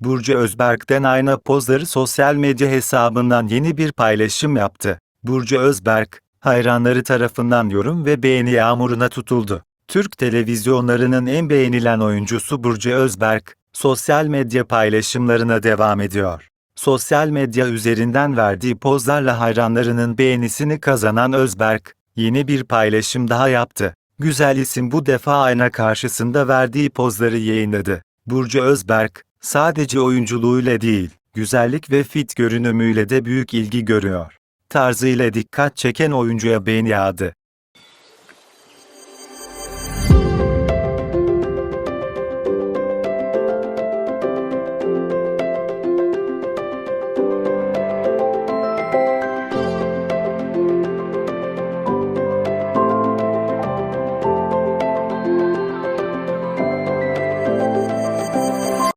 Burcu Özberk'ten ayna pozları sosyal medya hesabından yeni bir paylaşım yaptı. Burcu Özberk, hayranları tarafından yorum ve beğeni yağmuruna tutuldu. Türk televizyonlarının en beğenilen oyuncusu Burcu Özberk, sosyal medya paylaşımlarına devam ediyor. Sosyal medya üzerinden verdiği pozlarla hayranlarının beğenisini kazanan Özberk, yeni bir paylaşım daha yaptı. Güzel isim bu defa ayna karşısında verdiği pozları yayınladı. Burcu Özberk, sadece oyunculuğuyla değil, güzellik ve fit görünümüyle de büyük ilgi görüyor. Tarzıyla dikkat çeken oyuncuya beğeni yağdı.